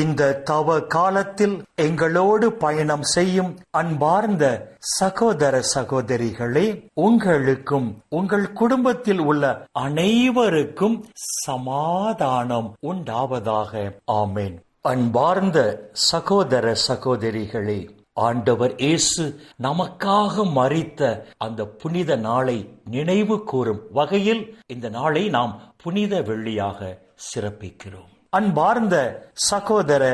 இந்த தவ காலத்தில் எங்களோடு பயணம் செய்யும் அன்பார்ந்த சகோதர சகோதரிகளே உங்களுக்கும் உங்கள் குடும்பத்தில் உள்ள அனைவருக்கும் சமாதானம் உண்டாவதாக. ஆமேன். அன்பார்ந்த சகோதர சகோதரிகளே ஆண்டவர் இயேசு நமக்காக மறித்த அந்த புனித நாளை நினைவு கூறும் வகையில் இந்த நாளை நாம் புனித வெள்ளியாக சிறப்பிக்கிறோம். அன்பார்ந்த சகோதர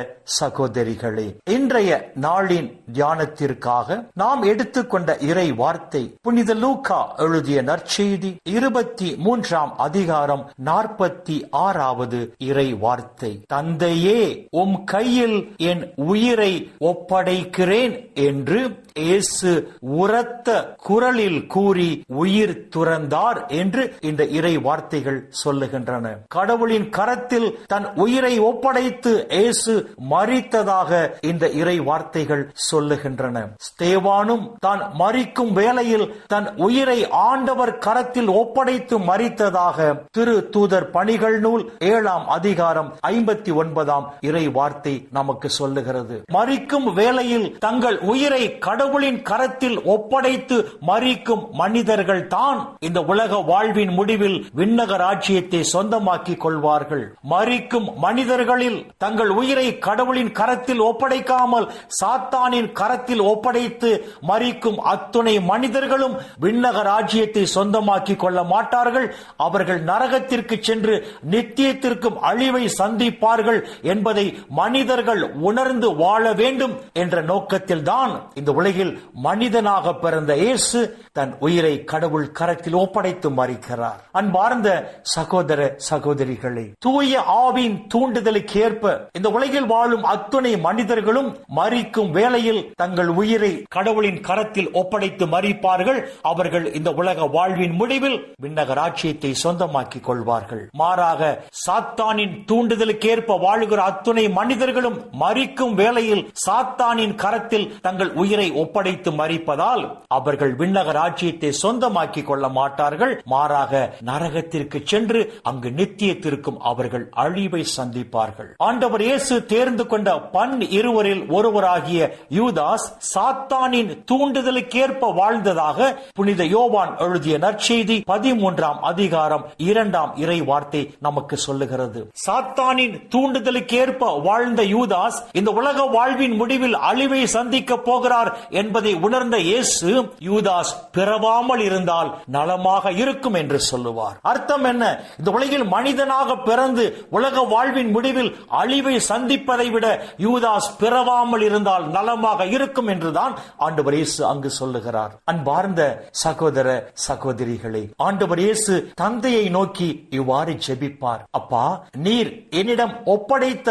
சகோதரிகளே இன்றைய நாளின் தியானத்திற்காக நாம் எடுத்துக்கொண்ட இறை வார்த்தை புனித லூக்கா எழுதிய நற்செய்தி இருபத்தி மூன்றாம் அதிகாரம் நாற்பத்தி ஆறாவது இறை வார்த்தை. தந்தையே உம் கையில் என் உயிரை ஒப்படைக்கிறேன் என்று இயேசு உரத்த குரலில் கூறி உயிர் துறந்தார் என்று இந்த இறை வார்த்தைகள் சொல்லுகின்றன. கடவுளின் கரத்தில் தன் ஒப்படைத்து இயேசு மறித்ததாக இந்த இறை வார்த்தைகள் சொல்லுகின்றன. ஸ்தேவானும் தான் மறிக்கும் வேளையில் தன் உயிரை ஆண்டவர் கரத்தில் ஒப்படைத்து மறித்ததாக திரு தூதர் பணிகள் நூல் ஏழாம் அதிகாரம் ஐம்பத்தி ஒன்பதாம் இறை வார்த்தை நமக்கு சொல்லுகிறது. மறிக்கும் வேளையில் தங்கள் உயிரை கடவுளின் கரத்தில் ஒப்படைத்து மறிக்கும் மனிதர்கள் தான் இந்த உலக வாழ்வின் முடிவில் விண்ணக ராஜ்யத்தை சொந்தமாக்கிக் கொள்வார்கள். மறிக்கும் மனிதர்களில் தங்கள் உயிரை கடவுளின் கரத்தில் ஒப்படைக்காமல் சாத்தானின் கரத்தில் ஒப்படைத்து மறிக்கும் அத்துணை மனிதர்களும் விண்ணக ராஜ்யத்தை சொந்தமாக்கிக் கொள்ள மாட்டார்கள். அவர்கள் நரகத்திற்கு சென்று நித்தியத்திற்கும் அழிவை சந்திப்பார்கள் என்பதை மனிதர்கள் உணர்ந்து வாழ வேண்டும் என்ற நோக்கத்தில் தான் இந்த உலகில் மனிதனாக பிறந்த இயேசு தன் உயிரை கடவுள் கரத்தில் ஒப்படைத்து மறிக்கிறார். அன்பார்ந்த சகோதர சகோதரிகளை தூய ஆவின் தூண்டுதலுக்கு ஏற்ப இந்த உலகில் வாழும் அத்துணை மனிதர்களும் மறிக்கும் வேளையில் தங்கள் உயிரை கடவுளின் கரத்தில் ஒப்படைத்து மறிப்பார்கள். அவர்கள் இந்த உலக வாழ்வின் முடிவில் விண்ணக ராட்சியத்தை சொந்தமாக்கிக் கொள்வார்கள். மாறாக சாத்தானின் தூண்டுதலுக்கு ஏற்ப வாழுகிற அத்துணை மனிதர்களும் மறிக்கும் வேளையில் சாத்தானின் கரத்தில் தங்கள் உயிரை ஒப்படைத்து மறிப்பதால் அவர்கள் விண்ணக ராஜ்யத்தை சொந்தமாக்கிக் கொள்ள மாட்டார்கள். மாறாக நரகத்திற்கு சென்று அங்கு நித்தியத்திற்கும் அவர்கள் அழிவை சந்திப்பார்கள். ஆண்டவர் இயேசு தேர்ந்து கொண்ட பன் இருவரில் ஒருவராகிய யூதாஸ் சாத்தானின் தூண்டுதலுக்கேற்ப வாழ்ந்ததாக புனித யோவான் எழுதிய நற்செய்தி பதிமூன்றாம் அதிகாரம் இரண்டாம் இறை வார்த்தை நமக்கு சொல்லுகிறது. சாத்தானின் தூண்டுதலுக்கேற்ப வாழ்ந்த யூதாஸ் இந்த உலக வாழ்வின் முடிவில் அழிவை சந்திக்க போகிறார் என்பதை உணர்ந்த இயேசு யூதாஸ் பிறவாமல் இருந்தால் நலமாக இருக்கும் என்று சொல்லுவார். அர்த்தம் என்ன? இந்த உலகில் மனிதனாக பிறந்து உலக வாழ் வாழ்வின் முடிவில் அழிவை சந்திப்பதை விட யூதாஸ் பிறவாமல் இருந்தால் நலமாக இருக்கும் என்றுதான் ஆண்டவர் இயேசு அங்கு சொல்லுகிறார். அன்பார்ந்த சகோதர சகோதரிகளை ஆண்டவர் இயேசு தந்தையை நோக்கி இவ்வாறு ஜெபிப்பார். அப்பா நீர் என்னிடம் ஒப்படைத்த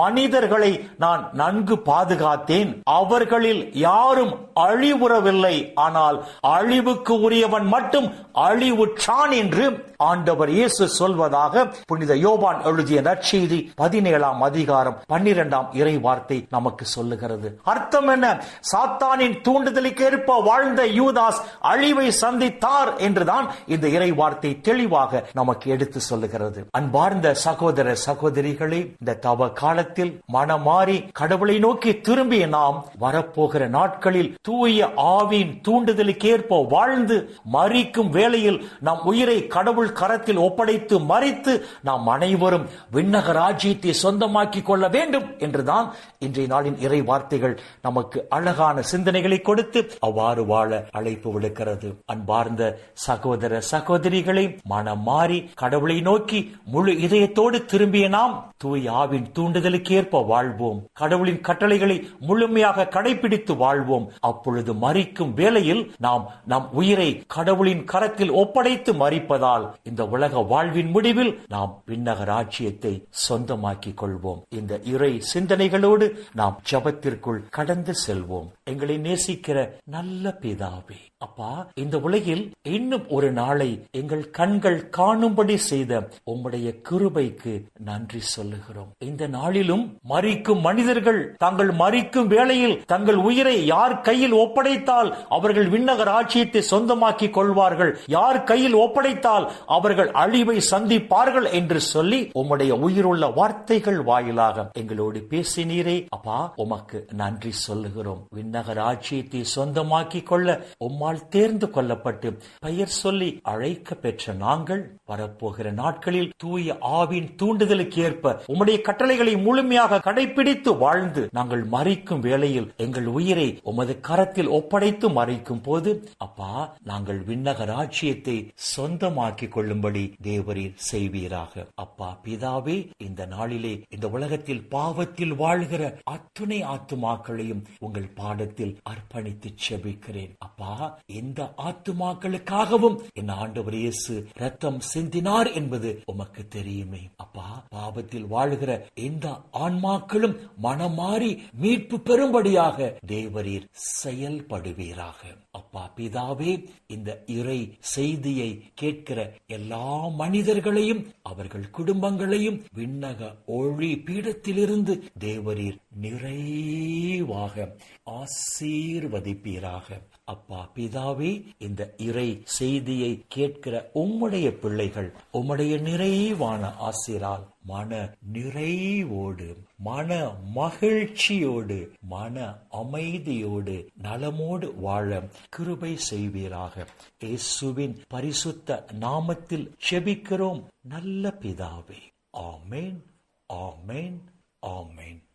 மனிதர்களை நான் நன்கு பாதுகாத்தேன். அவர்களில் யாரும் அழிவுறவில்லை. ஆனால் அழிவுக்கு உரியவன் மட்டும் அழிவுற்றான் என்று ஆண்டவர் இயேசு சொல்வதாக புனித யோபான் எழுதிய நற்செய்தி பதினேழாம் அதிகாரம் பன்னிரெண்டாம் இறை வார்த்தை நமக்கு சொல்லுகிறது. அர்த்தம் என்ன? சாத்தானின் தூண்டுதலுக்கு ஏற்ப வாழ்ந்த யூதாஸ் அழிவை சந்தித்தார் என்றுதான் இந்த இறை வார்த்தை தெளிவாக நமக்கு எடுத்து சொல்லுகிறது. அன்பார்ந்த சகோதர சகோதரிகளே இந்த தவ காலத்தில் மனமாறி கடவுளை நோக்கி திரும்பிய நாம் வரப்போகிற நாட்களில் தூய ஆவின் தூண்டுதலுக்கேற்ப வாழ்ந்து மறிக்கும் வேளையில் நம் உயிரை கடவுள் கரத்தில் ஒப்படைத்து மறித்து நாம் அனைவரும் விண்ண விண்ணக ராஜ்யத்தை சொந்தமாக்கிக் கொள்ள வேண்டும் என்றுதான் இன்றைய நாளின் இறை வார்த்தைகள் நமக்கு அழகான சிந்தனைகளை கொடுத்து அவ்வாறு வாழ அழைப்பு விடுக்கிறது. அன்பார்ந்த சகோதர சகோதரிகளை மனம் மாறி கடவுளை நோக்கி முழு இதயத்தோடு திரும்பிய நாம் தூய் ஆவின் தூண்டுதலுக்கு ஏற்ப வாழ்வோம். கடவுளின் கட்டளைகளை முழுமையாக கடைபிடித்து வாழ்வோம். அப்பொழுது மறிக்கும் வேளையில் நாம் நம் உயிரை கடவுளின் கரத்தில் ஒப்படைத்து மறிப்பதால் இந்த உலக வாழ்வின் முடிவில் நாம் விண்ணக ராஜ்யத்தை சொந்தமாக்கிக் கொள்வோம் இந்த இறை சிந்தனைகளோடு நாம் ஜபத்திற்குள் கடந்து செல்வோம். எங்களை நேசிக்கிற நல்ல பிதாவே அப்பா இந்த உலகில் இன்னும் ஒரு நாளை எங்கள் கண்கள் காணும்படி செய்த உம்முடைய கிருபைக்கு நன்றி சொல்லுகிறோம். இந்த நாளிலும் மறிக்கும் மனிதர்கள் தாங்கள் மறிக்கும் வேளையில் தங்கள் உயிரை யார் கையில் ஒப்படைத்தால் அவர்கள் விண்ணக ராஜ்யத்தை சொந்தமாக்கிக் கொள்வார்கள். யார் கையில் ஒப்படைத்தால் அவர்கள் அழிவை சந்திப்பார்கள் என்று சொல்லி உம்முடைய உயிர் உயிருள்ள வார்த்தைகள் வாயிலாக எங்களோடு பேசினீரே. அப்பா உமக்கு நன்றி சொல்லுகிறோம். விண்ணகர் ஆட்சியத்தை சொந்தமாக்கிக் கொள்ள உம்மால் தேர்ந்து கொள்ளப்பட்டு பெயர் சொல்லி அழைக்க பெற்ற நாங்கள் வரப்போகிற நாட்களில் தூய ஆவின் தூண்டுதலுக்கு ஏற்ப உம்முடைய கட்டளைகளை முழுமையாக கடைபிடித்து வாழ்ந்து நாங்கள் மறிக்கும் வேளையில் எங்கள் உயிரை உமது கரத்தில் ஒப்படைத்து மறிக்கும் போது அப்பா நாங்கள் விண்ணக ராஜ்யத்தை சொந்தமாக்கிக் கொள்ளும்படி தேவரீர் செய்வீராக. அப்பா பிதாவே இந்த நாளிலே இந்த உலகத்தில் பாவத்தில் வாழ்கிற அத்துணை ஆத்துமாக்களையும் உங்கள் பாடத்தில் அர்ப்பணித்து செபிக்கிறேன். அப்பா எந்த ஆத்துமாக்களுக்காகவும் என் ஆண்டவர் இயேசு ரத்தம் சிந்தினார் என்பது உமக்கு தெரியுமே. அப்பா பாவத்தில் வாழ்கிற எந்த ஆன்மாக்களும் மனமாறி மீட்பு பெறும்படியாக தேவரீர் செயல்படுவீராக. அப்பா பிதாவே இந்த இறை செய்தியை கேட்கிற எல்லா மனிதர்களையும் அவர்கள் குடும்பங்களையும் விண்ணக ஒளி பீடத்திலிருந்து தேவரீர் நிறைவாக ஆசீர்வதிப்பீராக. அப்பா பிதாவே இந்த இறை செய்தியை கேட்கிற உம்முடைய பிள்ளைகள் உம்முடைய நிறைவான ஆசிரால் மன நிறைவோடு மன மகிழ்ச்சியோடு மன அமைதியோடு நலமோடு வாழ கிருபை செய்வீராக. இயேசுவின் பரிசுத்த நாமத்தில் செபிக்கிறோம். நல்ல பிதாவே. Amen. Amen. Amen.